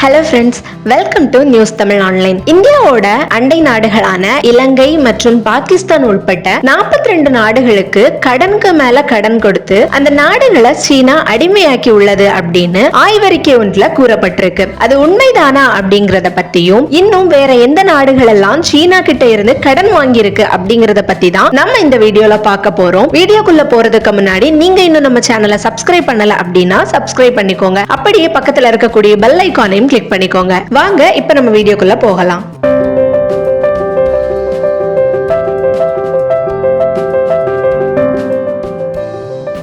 Hello friends welcome to news Tamil online இந்தியாவோட அண்டை நாடுகளான இலங்கை மற்றும் பாகிஸ்தான் உட்பட்ட 42 ரெண்டு நாடுகளுக்கு கடனுக்கு மேல கடன் கொடுத்து அந்த நாடுகளை சீனா அடிமையாக்கி உள்ளது அப்படின்னு ஆய்வறிக்கை ஒன்றுல கூறப்பட்டிருக்கு. அது உண்மைதானா அப்படிங்கறத பத்தியும் இன்னும் வேற எந்த நாடுகள் எல்லாம் சீனா கிட்ட இருந்து கடன் வாங்கியிருக்கு அப்படிங்கறத பத்தி தான் நம்ம இந்த வீடியோல பார்க்க போறோம். வீடியோக்குள்ள போறதுக்கு முன்னாடி நீங்க இன்னும் நம்ம சேனலை சப்ஸ்கிரைப் பண்ணல அப்படின்னா சப்ஸ்கிரைப் பண்ணிக்கோங்க. அப்படியே பக்கத்துல இருக்கக்கூடிய பெல் ஐக்கானையும் கிளிக் பண்ணிக்கோங்க. வாங்க இப்ப நம்ம வீடியோக்குள்ள போகலாம்.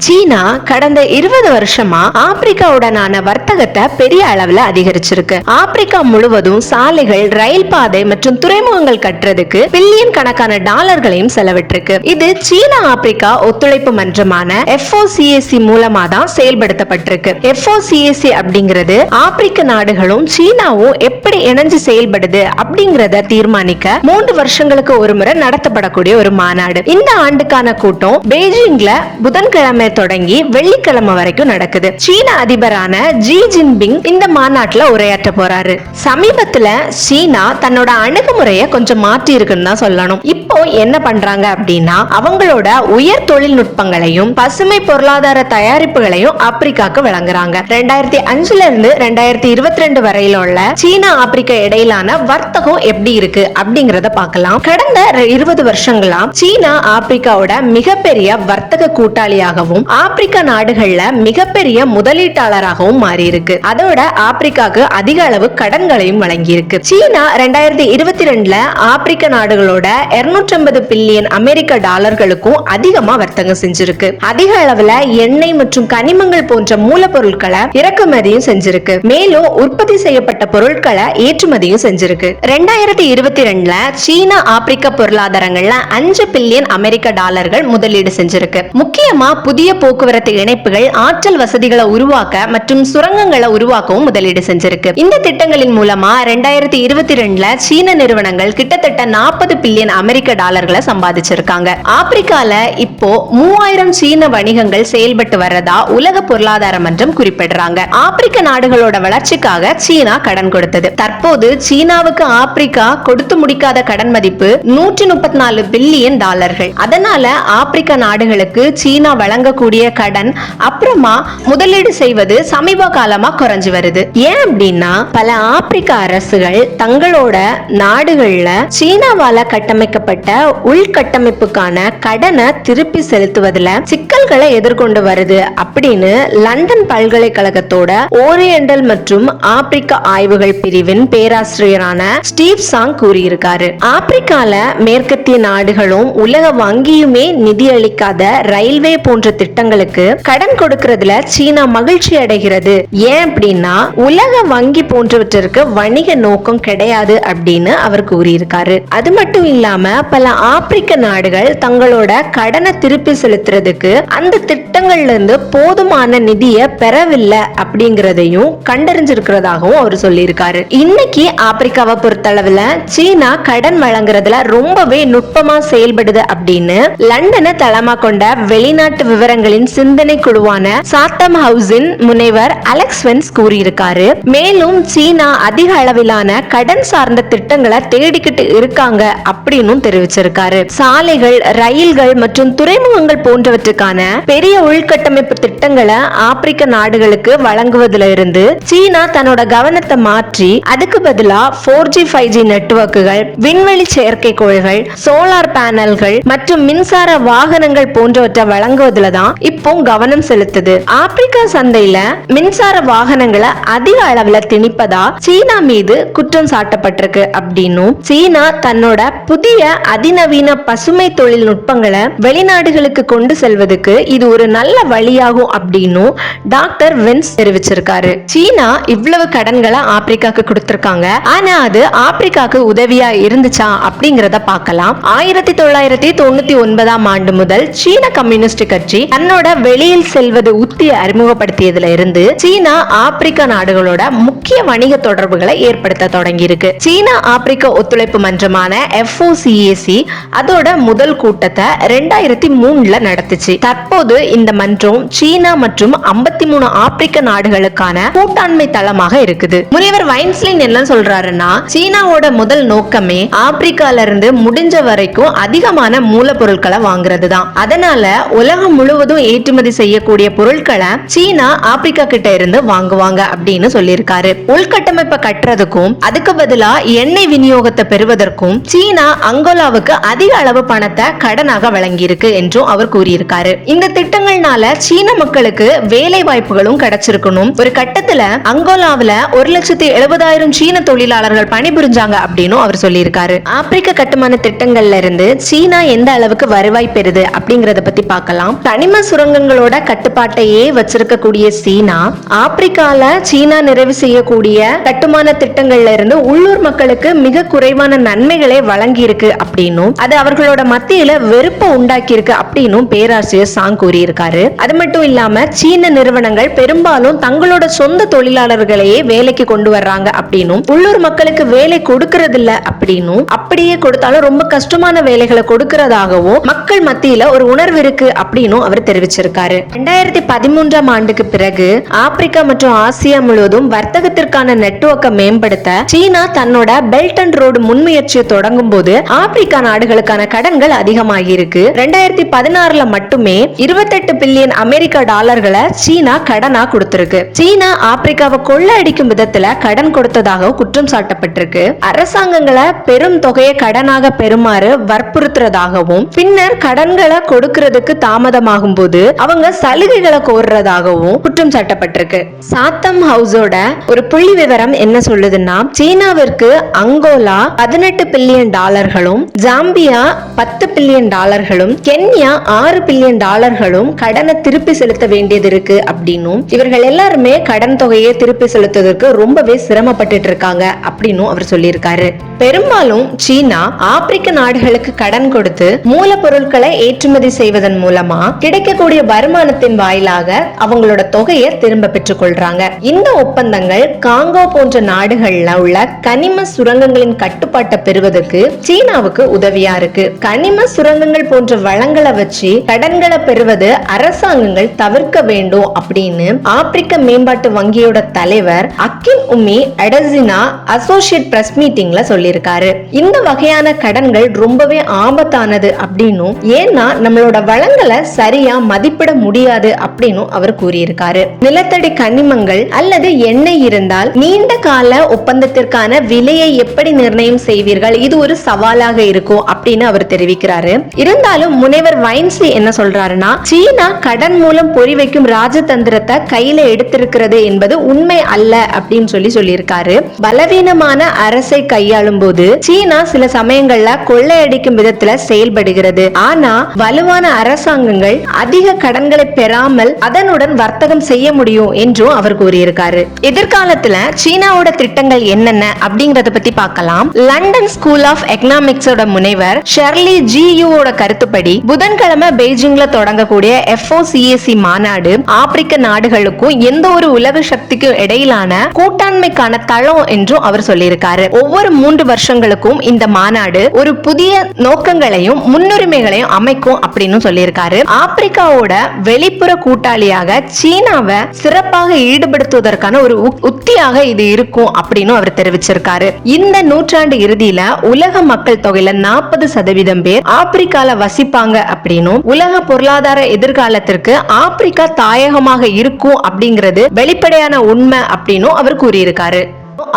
சீனா கடந்த இருபது வருஷமா ஆப்பிரிக்காவுடனான வர்த்தகத்தை பெரிய அளவுல அதிகரிச்சிருக்கு. ஆப்பிரிக்கா முழுவதும் சாலைகள் ரயில் பாதை மற்றும் துறைமுகங்கள் கட்டுறதுக்கு பில்லியன் கணக்கான டாலர்களையும் செலவிட்டிருக்கு. இது சீனா ஆப்பிரிக்கா ஒத்துழைப்பு மன்றமான எஃப்ஓசிஏசி மூலமா தான் செயல்படுத்தப்பட்டிருக்கு. எஃப்ஓசிஏசி அப்படிங்கிறது ஆப்பிரிக்க நாடுகளும் சீனாவும் எப்படி இணைஞ்சு செயல்படுது அப்படிங்கறத தீர்மானிக்க மூன்று வருஷங்களுக்கு ஒரு முறை நடத்தப்படக்கூடிய ஒரு மாநாடு. இந்த ஆண்டுக்கான கூட்டம் பெய்ஜிங்ல புதன்கிழமை தொடங்கி வெள்ளிக்கிழமை வரைக்கும் நடக்குது. சீன அதிபரான ஜி ஜின்பிங் இந்த மாநாட்டுல உரையாற்ற போறாரு. சமீபத்துல சீனா தன்னோட அணுகுமுறையை கொஞ்சம் மாற்றி இருக்குன்னு தான் சொல்லணும். இப்போ என்ன பண்றாங்க அப்படின்னா அவங்களோட உயர் தொழில்நுட்பங்களையும் பசுமை பொருளாதார தயாரிப்புகளையும் ஆப்பிரிக்காக்கு வழங்குறாங்க ரெண்டாயிரத்தி அஞ்சுல இருந்து ரெண்டாயிரத்தி இருபத்தி ரெண்டு வரையில உள்ள சீனா ஆப்பிரிக்கா இடையிலான வர்த்தகம் எப்படி இருக்கு அப்படிங்கறத பார்க்கலாம். கடந்த இருபது வருஷங்களா சீனா ஆப்பிரிக்காவோட மிகப்பெரிய வர்த்தக கூட்டாளியாகவும் ஆப்பிரிக்க நாடுகள்ல மிகப்பெரிய முதலீட்டாளராகவும் மாறி இருக்கு அதோட ஆப்பிரிக்காக்கு அதிக அளவு கடன்களையும் வழங்கி இருக்கு சீனா ரெண்டாயிரத்தி இருபத்தி ரெண்டுல ஆப்பிரிக்க நாடுகளோட 250 பில்லியன் அமெரிக்க டாலர்களுக்கும் அதிகமா வர்த்தகம் செஞ்சிருக்கு. அதிக அளவுல எண்ணெய் மற்றும் கனிமங்கள் போன்ற மூலப்பொருட்களை இறக்குமதியும் செஞ்சிருக்கு. மேலும் உற்பத்தி செய்யப்பட்ட பொருட்களை ஏற்றுமதியும் செஞ்சிருக்கு. ரெண்டாயிரத்தி இருபத்தி ரெண்டுல சீனா ஆப்பிரிக்க பொருளாதாரங்கள்ல அஞ்சு பில்லியன் அமெரிக்க டாலர்கள் முதலீடு செஞ்சிருக்கு. முக்கியமா புதிய போக்குவரத்து இணைப்புகள் ஆற்றல் வசதிகளை உருவாக்க மற்றும் சுரங்கங்களை உருவாக்கவும் முதலீடு செஞ்சிருக்கு. இந்த திட்டங்களின் மூலமா ரெண்டாயிரத்தி இருபத்தி ரெண்டுல சீன நிறுவனங்கள் கிட்டத்தட்ட நாற்பது பில்லியன் அமெரிக்க டாலர்களை சம்பாதிச்சிருக்காங்க. ஆப்பிரிக்கால இப்போ மூவாயிரம் சீன வணிகங்கள் செயல்பட்டு வர்றதா உலக பொருளாதார மன்றம் குறிப்பிடுறாங்க. ஆப்பிரிக்க நாடுகளோட வளர்ச்சிக்காக சீனா கடன் கொடுத்தது. தற்போது சீனாவுக்கு ஆப்பிரிக்கா கொடுத்து முடிக்காத கடன் மதிப்பு நூற்றி முப்பத்தி நாலு பில்லியன் டாலர்கள். அதனால ஆப்பிரிக்க நாடுகளுக்கு சீனா வழங்க கூடிய கடன் அப்புறமா முதலீடு செய்வது சமீப காலமா குறைஞ்சு வருது. ஏன் அப்படின்னா பல ஆப்பிரிக்க அரசுகள் தங்களோட நாடுகள்ல சீனாவால கட்டமைக்கப்பட்ட உள்கட்டமைப்புக்கான கடனை திருப்பி செலுத்துவதில் சிக்கல்களை எதிர்கொண்டு வருது அப்படின்னு லண்டன் பல்கலைக்கழகத்தோட ஓரியண்டல் மற்றும் ஆப்பிரிக்க ஆய்வுகள் பிரிவின் பேராசிரியரான ஸ்டீவ் சாங் கூறியிருக்காரு. ஆப்பிரிக்கால மேற்கத்திய நாடுகளும் உலக வங்கியுமே நிதியளிக்காத ரயில்வே போன்ற திட்டங்களுக்கு கடன் கொடுக்கறதுல சீனா மகிழ்ச்சி அடைகிறது. ஏன் அப்படின்னா உலக வங்கி போன்றவற்றிற்கு வணிக நோக்கம் கிடையாது அப்படின்னு அவர் கூறியிருக்காரு. அது மட்டும் இல்லாம பல ஆப்பிரிக்க நாடுகள் தங்களோட கடனை திருப்பி செலுத்துறதுக்கு அந்த திட்டங்கள்ல இருந்து போதுமான நிதியை பெறவில்லை அப்படிங்கறதையும் கண்டறிஞ்சிருக்கிறதாகவும் அவர் சொல்லியிருக்காரு. இன்னைக்கு ஆப்பிரிக்காவை பொறுத்தளவுல சீனா கடன் வழங்குறதுல ரொம்பவே நுட்பமா செயல்படுது அப்படின்னு லண்டனை தளமா கொண்ட வெளிநாட்டு விவர விவரங்களின் சிந்தனை குழுவான சாத்தம் ஹவுஸின் முனைவர் அலெக்ஸ் வென்ஸ் கூறியிருக்காரு. மேலும் சீனா அதிக அளவிலான கடன் சார்ந்த திட்டங்களை தேடிக்கிட்டு இருக்காங்க அப்படின்னு தெரிவிச்சிருக்காரு. சாலைகள் ரயில்கள் மற்றும் துறைமுகங்கள் போன்றவற்றுக்கான பெரிய உள்கட்டமைப்பு திட்டங்களை ஆப்பிரிக்க நாடுகளுக்கு வழங்குவதில் இருந்து சீனா தன்னோட கவனத்தை மாற்றி அதுக்கு பதிலா போர் ஜி ஃபைவ் ஜி நெட்வொர்க்குகள் விண்வெளி செயற்கைக்கோள்கள் சோலார் பேனல்கள் மற்றும் மின்சார வாகனங்கள் போன்றவற்றை வழங்குவதில் தான் இப்போ கவனம் செலுத்துது. ஆப்பிரிக்கா சந்தையில மின்சார வாகனங்களை அதிக அளவுல திணிப்பதா சீனா மீது குற்றம் சாட்டப்பட்டிருக்கு அப்படின்னும் சீனா தன்னோட புதிய அதிநவீன பசுமை தொழில்நுட்பங்களை வெளிநாடுகளுக்கு கொண்டு செல்வதற்கு இது ஒரு நல்ல வழியாகும் அப்படின்னும் டாக்டர் வென்ஸ் தெரிவிச்சிருக்காரு. சீனா இவ்வளவு கடன்களை ஆப்பிரிக்காக்கு கொடுத்திருக்காங்க. ஆனா அது ஆப்பிரிக்காக்கு உதவியா இருந்துச்சா அப்படிங்கறத பார்க்கலாம். ஆயிரத்தி தொள்ளாயிரத்தி தொண்ணூத்தி ஒன்பதாம் ஆண்டு முதல் சீன கம்யூனிஸ்ட் கட்சி தன்னோட வெளியில் செல்வது உத்தி அறிமுகப்படுத்தியதுல இருந்து சீனா ஆப்பிரிக்க நாடுகளோட முக்கிய வணிக தொடர்புகளை ஏற்படுத்த தொடங்கியிருக்கு. சீனா ஆப்பிரிக்க ஒத்துழைப்பு மன்றமான எஃப்ஓசிஏசி அதோட முதல் கூட்டத்தை ரெண்டாயிரத்தி மூணுல நடத்துச்சு. தற்போது இந்த மன்றம் சீனா மற்றும் ஐம்பத்தி மூணு ஆப்பிரிக்க நாடுகளுக்கான கூட்டாண்மை தளமாக இருக்குது. முனைவர் வைன்ஸ்லின் என்ன சொல்றாருன்னா சீனாவோட முதல் நோக்கமே ஆப்பிரிக்கால இருந்து முடிஞ்ச வரைக்கும் அதிகமான மூலப்பொருட்களை வாங்குறது தான் அதனால உலகம் முழுவதும் ஏற்றுமதி செய்யக்கூடிய பொருட்களை சீனா ஆப்பிரிக்கா கிட்ட இருந்து வாங்குவாங்க அப்படின்னு சொல்லியிருக்காரு. உள்கட்டமைப்பை கட்டுறதுக்கும் அதுக்கு பதிலா எண்ணெய் விநியோகத்தை பெறுவதற்கும் சீனா அங்கோலாவுக்கு அதிக அளவு பணத்தை கடனாக வழங்கியிருக்கு என்றும் அவர் கூறியிருக்காரு. இந்த திட்டங்கள்னால சீன மக்களுக்கு வேலை வாய்ப்புகளும் கிடைச்சிருக்கணும். ஒரு கட்டத்துல அங்கோலாவுல ஒரு லட்சத்தி எழுபதாயிரம் சீன தொழிலாளர்கள் பணிபுரிஞ்சாங்க அப்படின்னு அவர் சொல்லியிருக்காரு. ஆப்பிரிக்க கட்டுமான திட்டங்கள்ல இருந்து சீனா எந்த அளவுக்கு வருவாய் பெறுது அப்படிங்கறத பத்தி பார்க்கலாம். கனிம சுரங்கங்களோட கட்டுப்பாட்டையே வச்சிருக்கக்கூடிய சீனா ஆப்பிரிக்கால சீனா நிறைவு செய்யக்கூடிய கட்டுமான திட்டங்கள்ல இருந்து உள்ளூர் மக்களுக்கு மிக குறைவான நன்மைகளை வழங்கி இருக்கு அப்படின்னும் அது அவர்களோட மத்தியில வெறுப்பை உண்டாக்கி இருக்கு அப்படின்னும் பேராசிரியர் சாங் கூறியிருக்காரு. அது மட்டும் இல்லாம சீன நிறுவனங்கள் பெரும்பாலும் தங்களோட சொந்த தொழிலாளர்களையே வேலைக்கு கொண்டு வர்றாங்க அப்படின்னும் உள்ளூர் மக்களுக்கு வேலை கொடுக்கறது இல்ல அப்படின்னும் அப்படியே கொடுத்தாலும் ரொம்ப கஷ்டமான வேலைகளை கொடுக்கறதாகவும் மக்கள் மத்தியில ஒரு உணர்வு இருக்கு அப்படின்னும் அவர் தெரிவிச்சிருக்காரு. ரெண்டாயிரத்தி பதிமூன்றாம் ஆண்டுக்கு பிறகு ஆப்பிரிக்கா மற்றும் ஆசியா முழுவதும் வர்த்தகத்திற்கான நெட்வொர்க்கை மேம்படுத்த சீனா தன்னோட பெல்ட் அண்ட் ரோடு முன்முயற்சியை தொடங்கும் போது ஆப்பிரிக்கா நாடுகளுக்கான கடன்கள் அதிகமாகி இருக்கு ரெண்டாயிரத்தி பதினாறுல மட்டுமே இருபத்தெட்டு பில்லியன் அமெரிக்க டாலர்களை சீனா கடனா கொடுத்திருக்கு. சீனா ஆப்பிரிக்காவை கொள்ளையடிக்கும் விதத்துல கடன் கொடுத்ததாக குற்றம் சாட்டப்பட்டிருக்கு. அரசாங்கங்களை பெரும் தொகையை கடனாக பெறுமாறு வற்புறுத்துறதாகவும் பின்னர் கடன்களை கொடுக்கறதுக்கு தாமதமாக போது அவங்க சலுகைகளை கோர்றதாகவும் குற்றம் சாட்டப்பட்டிருக்கு. சாத்தம் ஹவுஸோட ஒரு புள்ளி விவரம் என்ன சொல்லுதுன்னா சீனாவிற்கு அங்கோலா பதினெட்டு பில்லியன் டாலர்களும் ஜாம்பியா பத்து பில்லியன் டாலர்களும் கென்யா ஆறு பில்லியன் டாலர்களும் கடனை திருப்பி செலுத்த வேண்டியது இருக்கு அப்படின்னும் இவர்கள் எல்லாருமே கடன் தொகையை திருப்பி செலுத்துவதற்கு ரொம்பவே சிரமப்பட்டு இருக்காங்க அப்படின்னும் அவர் சொல்லியிருக்காரு. பெரும்பாலும் சீனா ஆப்பிரிக்க நாடுகளுக்கு கடன் கொடுத்து மூலப்பொருட்களை ஏற்றுமதி செய்வதன் மூலமா கிடைக்கக்கூடிய வருமானத்தின் வாயிலாக அவங்களோட தொகையை திரும்ப பெற்றுக் கொள்றாங்க இந்த ஒப்பந்தங்கள் காங்கோ போன்ற நாடுகள்ல உள்ள கனிம சுரங்கங்களின் கட்டுப்பாட்டை பெறுவதற்கு சீனாவுக்கு உதவியா இருக்கு. கனிம சுரங்கங்கள் போன்ற வளங்களை வச்சு கடன்களை பெறுவது அரசாங்கங்கள் தவிர்க்க வேண்டும் அப்படின்னு ஆப்பிரிக்க மேம்பாட்டு வங்கியோட தலைவர் அக்கின் உமி அடசினா அசோசியேட் பிரஸ் மீட்டிங்ல சொல்லியிருக்காரு. இந்த வகையான கடன்கள் ரொம்பவே ஆபத்தானது அப்படின்னும் ஏன்னா நம்மளோட வளங்களை சரியா மதிப்பிட முடியாது அப்படின்னு அவர் கூறியிருக்காரு. நிலத்தடி கனிமங்கள் அல்லது எண்ணெய் இருந்தால் நீண்ட கால ஒப்பந்தத்திற்கான விலையை எப்படி நிர்ணயம் செய்வீர்கள்? இது ஒரு சவாலாக இருக்கும் அப்படின்னு அவர் தெரிவிக்கிறாரு. இருந்தாலும் முனைவர் வைன்ஸ்லி என்ன சொல்றாருன்னா சீனா கடன் மூலம் பொறி வைக்கும் ராஜதந்திரத்தை கையில எடுத்திருக்கிறது என்பது உண்மை அல்ல அப்படின்னு சொல்லி சொல்லியிருக்காரு. பலவீனமான அரசை கையாளும் போது சீனா சில சமயங்கள்ல கொள்ளையடிக்கும் விதத்துல செயல்படுகிறது. ஆனா வலுவான அரசாங்கங்கள் அதிக கடன்களை பெறாமல் அதனுடன் வர்த்தகம் செய்ய முடியும் என்றும் அவர் கூறியிருக்காரு. எதிர்காலத்துல சீனாவோட திட்டங்கள் என்னென்ன அப்படிங்கறத பத்தி பார்க்கலாம். லண்டன் ஸ்கூல் ஆஃப் எக்கனாமிக்ஸோட முனைவர் ஷெர்லி ஜியூவோட கருத்துப்படி புதன்கிழமை பெய்ஜிங்ல தொடங்கக்கூடிய எஃப்ஓசிஏசி மாநாடு ஆப்பிரிக்க நாடுகளுக்கும் எந்த ஒரு உலக சக்திக்கும் இடையிலான கூட்டாண்மைக்கான தளம் என்றும் அவர் சொல்லியிருக்காரு. ஒவ்வொரு மூன்று வருஷங்களுக்கும் இந்த மாநாடு ஒரு புதிய நோக்கங்களையும் முன்னுரிமைகளையும் அமைக்கும் அப்படின்னு சொல்லியிருக்காரு. அமெரிக்காவோட வெளிப்புற கூட்டாளியாக சீனாவை சிறப்பாக ஈடுபடுத்துவதற்கான ஒரு உத்தியாக இது இருக்கும் அப்படின்னு அவர் தெரிவிச்சிருக்காரு. இந்த நூற்றாண்டு இறுதியில உலக மக்கள் தொகையில நாற்பது சதவீதம் பேர் ஆப்பிரிக்கால வசிப்பாங்க அப்படின்னும் உலக பொருளாதார எதிர்காலத்திற்கு ஆப்பிரிக்கா தாயகமாக இருக்கும் அப்படிங்கிறது வெளிப்படையான உண்மை அப்படின்னும் அவர் கூறியிருக்காரு.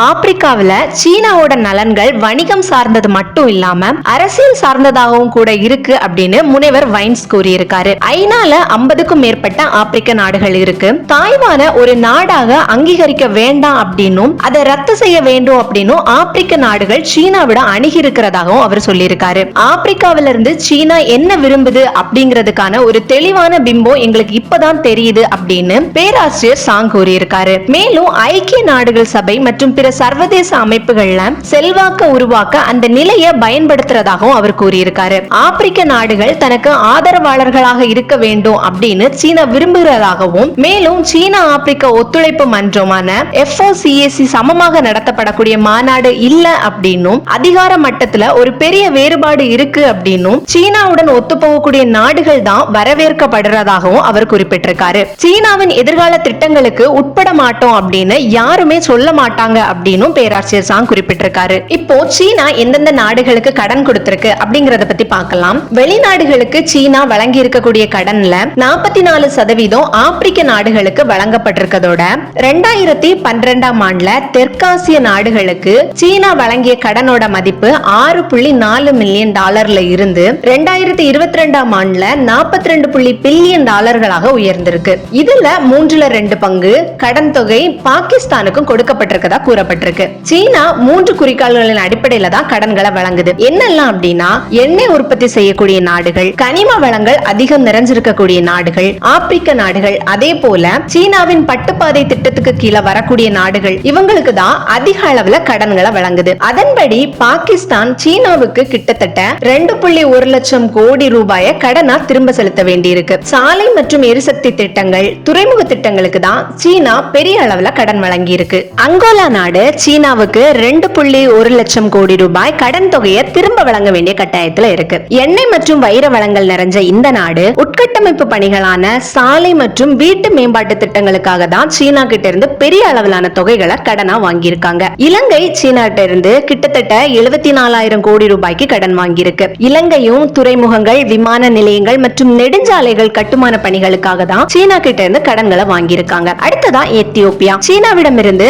ஆப்பிரிக்காவில் சீனாவோட நலன்கள் வணிகம் சார்ந்தது மட்டும் இல்லாம அரசியல் சார்ந்ததாகவும் கூட இருக்கு அப்படின்னு முனைவர் வைன்ஸ் கூறியிருக்காரு. ஐநால ஐம்பதுக்கும் மேற்பட்ட ஆப்பிரிக்க நாடுகள் இருக்கு. தாய்வான ஒரு நாடாக அங்கீகரிக்க வேண்டாம் அப்படின்னும் அதை ரத்து செய்ய வேண்டும் அப்படின்னும் ஆப்பிரிக்க நாடுகள் சீனாவிட அணுகி இருக்கிறதாகவும் அவர் சொல்லியிருக்காரு. ஆப்பிரிக்காவில இருந்து சீனா என்ன விரும்புது அப்படிங்கிறதுக்கான ஒரு தெளிவான பிம்பம் எங்களுக்கு இப்பதான் தெரியுது அப்படின்னு பேராசிரியர் சாங் கூறியிருக்காரு. மேலும் ஐக்கிய நாடுகள் சபை மற்றும் பிற சர்வதேச அமைப்புகள்ல செல்வாக்க உருவாக்க அந்த நிலையை பயன்படுத்துறதாகவும் அவர் கூறியிருக்காரு. ஆப்பிரிக்க நாடுகள் தனக்கு ஆதரவாளர்களாக இருக்க வேண்டும் அப்படின்னு சீனா விரும்புகிறதாகவும் மேலும் சீனா ஆப்பிரிக்க ஒத்துழைப்பு மன்றமான எஃப்ஓசிஏசி சமமாக நடத்தப்படக்கூடிய மாநாடு இல்ல அப்படின்னும் அதிகார மட்டத்துல ஒரு பெரிய வேறுபாடு இருக்கு அப்படின்னும் சீனாவுடன் ஒத்துப்போகக்கூடிய நாடுகள் தான் வரவேற்கப்படுறதாகவும் அவர் குறிப்பிட்டிருக்காரு. சீனாவின் எதிர்கால திட்டங்களுக்கு உட்பட மாட்டோம் அப்படின்னு யாருமே சொல்ல மாட்டாங்க அப்படின்னும் பேராசிரியர் சாங் குறிப்பிட்டிருக்காரு. இப்போ சீனா எந்தெந்த நாடுகளுக்கு கடன் கொடுத்திருக்கு அப்படிங்கறத பத்தி பார்க்கலாம். வெளிநாடுகளுக்கு சீனா வழங்கி இருக்கக்கூடிய கடன்ல நாற்பத்தி நாலு சதவீதம் ஆப்பிரிக்க நாடுகளுக்கு வழங்கப்பட்டிருக்கதோட ரெண்டாயிரத்தி பன்னிரெண்டாம் ஆண்டுல தெற்காசிய நாடுகளுக்கு சீனா வழங்கிய கடனோட மதிப்பு ஆறு புள்ளி நாலு மில்லியன் டாலர்ல இருந்து ரெண்டாயிரத்தி இருபத்தி ரெண்டாம் ஆண்டுல நாற்பத்தி ரெண்டு புள்ளி பில்லியன் டாலர்களாக உயர்ந்திருக்கு. இதுல மூன்றுல ரெண்டு பங்கு கடன் தொகை பாகிஸ்தானுக்கும் கொடுக்கப்பட்டிருக்கதா கொடுக்கப்பட்டிருக்கு. சீனா மூன்று குறிக்கோள்களின் அடிப்படையில தான் கடன்களை வழங்குது. என்னெல்லாம் அப்படின்னா எண்ணெய் உற்பத்தி செய்யக்கூடிய நாடுகள் கனிம வளங்கள் அதிகம் நிறைஞ்சிருக்கக்கூடிய நாடுகள் ஆப்பிரிக்க நாடுகள் அதே போல சீனாவின் பட்டுப்பாதை திட்டத்துக்கு கீழே வரக்கூடிய நாடுகள் இவங்களுக்கு தான் அதிக அளவுல கடன்களை வழங்குது. அதன்படி பாகிஸ்தான் சீனாவுக்கு கிட்டத்தட்ட ரெண்டு புள்ளி ஒரு லட்சம் கோடி ரூபாயை கடனா திரும்ப செலுத்த வேண்டியிருக்கு. சாலை மற்றும் எரிசக்தி திட்டங்கள் துறைமுக திட்டங்களுக்கு தான் சீனா பெரிய அளவுல கடன் வழங்கி இருக்கு அங்கோலா நாடு சீனாவுக்கு ரெண்டு புள்ளி ஒரு லட்சம் கோடி ரூபாய் கடன் தொகையை திரும்ப வழங்க வேண்டிய கட்டாயத்துல இருக்கு. எண்ணெய் மற்றும் வைர வளங்கள் நிறைஞ்ச இந்த நாடு உட்கட்டமைப்பு பணிகளான சாலை மற்றும் வீட்டு மேம்பாட்டு திட்டங்களுக்காக தான் சீனா கிட்ட இருந்து பெரிய அளவிலான தொகைகளை கடனா வாங்கியிருக்காங்க. இலங்கை சீனா கிட்ட இருந்து கிட்டத்தட்ட எழுபத்தி நாலாயிரம் கோடி ரூபாய்க்கு கடன் வாங்கியிருக்கு. இலங்கையும் துறைமுகங்கள் விமான நிலையங்கள் மற்றும் நெடுஞ்சாலைகள் கட்டுமான பணிகளுக்காக தான் சீனா கிட்ட இருந்து கடன்களை வாங்கியிருக்காங்க. அடுத்ததா எத்தியோப்பியா. சீனாவிடம் இருந்து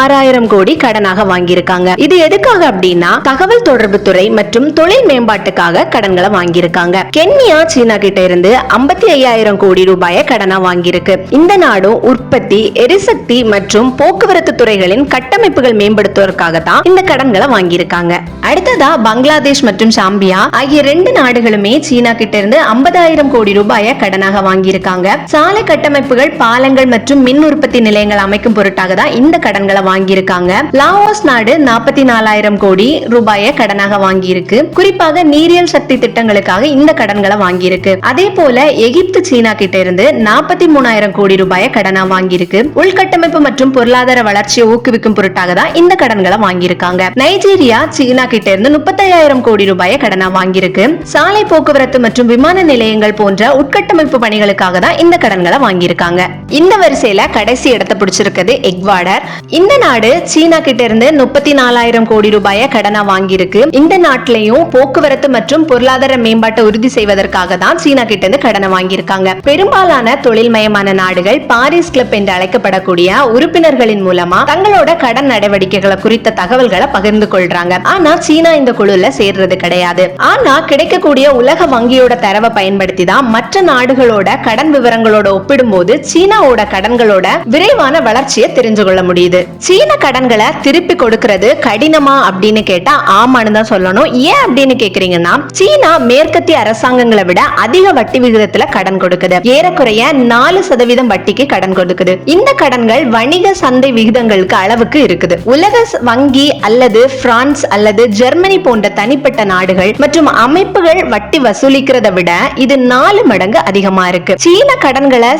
ஆறு ஆறாயிரம் கோடி கடனாக வாங்கியிருக்காங்க. இது எதுக்காக அப்படின்னா தகவல் தொடர்பு துறை மற்றும் தொழில் மேம்பாட்டுக்காக கடன்களை வாங்கியிருக்காங்க. கென்யா சீனா கிட்ட இருந்து ஐம்பத்தி ஐயாயிரம் கோடி ரூபாயை கடனா வாங்கியிருக்கு. இந்த நாடும் உற்பத்தி எரிசக்தி மற்றும் போக்குவரத்து துறைகளின் கட்டமைப்புகள் மேம்படுத்துவதற்காக தான் இந்த கடன்களை வாங்கியிருக்காங்க. அடுத்ததா பங்களாதேஷ் மற்றும் சாம்பியா ஆகிய ரெண்டு நாடுகளுமே சீனா கிட்ட இருந்து ஐம்பதாயிரம் கோடி ரூபாயை கடனாக வாங்கியிருக்காங்க. சாலை கட்டமைப்புகள் பாலங்கள் மற்றும் மின் உற்பத்தி நிலையங்கள் அமைக்கும் பொருட்டாக தான் இந்த கடன்களை வாங்கியிருக்காங்க. லாவோஸ் நாடு நாற்பத்தி நாலாயிரம் கோடி ரூபாயை கடனாக வாங்கியிருக்கு. குறிப்பாக நீரியல் சக்தி திட்டங்களுக்காக இந்த கடன்களை வாங்கியிருக்கு. அதே போல எகிப்து சீனா கிட்ட இருந்து நாற்பத்தி மூணாயிரம் கோடி ரூபாயை கடனா வாங்கியிருக்கு. உள்கட்டமைப்பு மற்றும் பொருளாதார வளர்ச்சியை ஊக்குவிக்கும் பொருட்டாக தான் இந்த கடன்களை வாங்கியிருக்காங்க. நைஜீரியா சீனா கிட்ட இருந்து முப்பத்தையாயிரம் கோடி ரூபாயை கடனா வாங்கியிருக்கு. சாலை போக்குவரத்து மற்றும் விமான நிலையங்கள் போன்ற உட்கட்டமைப்பு பணிகளுக்காக தான் இந்த கடன்களை வாங்கியிருக்காங்க. இந்த வரிசையில கடைசி இடத்தை பிடிச்சிருக்கிறது எக்வாடர். இந்த நாடு சீனா கிட்ட இருந்து முப்பத்தி நாலாயிரம் கோடி ரூபாயை கடனா வாங்கியிருக்கு. இந்த நாட்டிலையும் போக்குவரத்து மற்றும் பொருளாதார மேம்பாட்டை உறுதி செய்வதற்காக தான் சீனா கிட்ட இருந்து கடனை வாங்கியிருக்காங்க. பெரும்பாலான தொழில்மயமான நாடுகள் பாரிஸ் கிளப் என்று அழைக்கப்படக்கூடிய உறுப்பினர்களின் மூலமா தங்களோட கடன் நடவடிக்கைகளை குறித்த தகவல்களை பகிர்ந்து கொள்றாங்க. ஆனா சீனா இந்த குழுல சேர்றது கிடையாது. ஆனா கிடைக்கக்கூடிய உலக வங்கியோட தரவை பயன்படுத்தி தான் மற்ற நாடுகளோட கடன் விவரங்களோட ஒப்பிடும்போது சீனாவோட கடன்களோட விரைவான வளர்ச்சியை தெரிஞ்சு கொள்ள முடியுது. சீன கடன்களை திருப்பி கொடுக்கறது கடினமா அப்படின்னு கேட்டா ஆமான்னு தான் சொல்லணும். ஏன் அப்படின்னு கேக்குறீங்கன்னா சீனா மேற்கத்திய அரசாங்கங்களை விட அதிக வட்டி விகிதத்துல கடன் கொடுக்குது. ஏறக்குறைய நாலு சதவீதம் வட்டிக்கு கடன் கொடுக்குது. இந்த கடன்கள் வணிக சந்தை விகிதங்களுக்கு அளவுக்கு இருக்குது. உலக வங்கி அல்லது பிரான்ஸ் அல்லது ஜெர்மனி போன்ற தனிப்பட்ட நாடுகள் மற்றும் அமைப்புகள் வட்டி வசூலிக்கிறத விட இது நாலு மடங்கு அதிகமா இருக்கு. சீன கடன்களை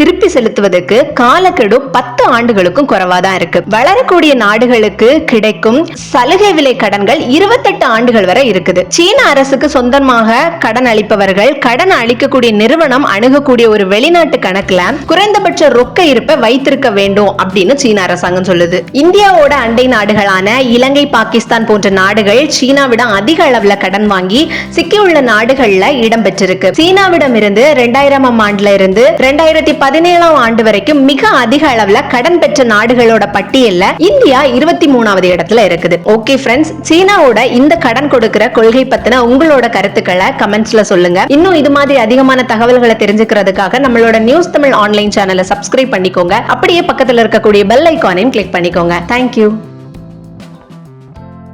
திருப்பி செலுத்துவதற்கு காலக்கெடு பத்து ஆண்டுகளுக்கும் குறைவா தான் இருக்கு. வளரக்கூடிய நாடுகளுக்கு கிடைக்கும் சலுகை விலை கடன்கள் இருபத்தெட்டு ஆண்டுகள் வரை இருக்குது. சீன அரசுக்கு சொந்தமாக கடன் அளிப்பவர்கள் கடன் அளிக்கக்கூடிய நிறுவனம் அணுகக்கூடிய ஒரு வெளிநாட்டு கணக்குல குறைந்தபட்ச ரொக்க இருப்பை வைத்திருக்க வேண்டும் அப்படின்னு சீன அரசாங்கம் சொல்லுது. இந்தியாவோட அண்டை நாடுகளான இலங்கை பாகிஸ்தான் போன்ற நாடுகள் சீனாவிடம் அதிக அளவுல கடன் வாங்கி சிக்கியுள்ள நாடுகள்ல இடம் பெற்றிருக்கு சீனாவிடம் இருந்து ரெண்டாயிரமாம் ஆண்டுல இருந்து ரெண்டாயிரத்தி பதினேழாம் ஆண்டு வரைக்கும் மிக அதிக அளவுல கடன் பெற்ற நாடுகளோட பட்டியல் பட்டியல்ல இந்தியா இருபத்தி மூணாவது இடத்துல இருக்குது. ஓகே ஃப்ரெண்ட்ஸ் சீனாவோட இந்த கடன் கொடுக்கிற கொள்கை பத்தின உங்களோட கருத்துக்களை கமெண்ட்ஸ்ல சொல்லுங்க. இன்னும் இது மாதிரி அதிகமான தகவல்களை தெரிஞ்சுக்கிறதுக்காக நம்மளோட நியூஸ் தமிழ் ஆன்லைன் சேனலை சப்ஸ்கிரைப் பண்ணிக்கோங்க. அப்படியே பக்கத்துல இருக்கக்கூடிய பெல் ஐக்கானையும் கிளிக் பண்ணிக்கோங்க. தேங்க்யூ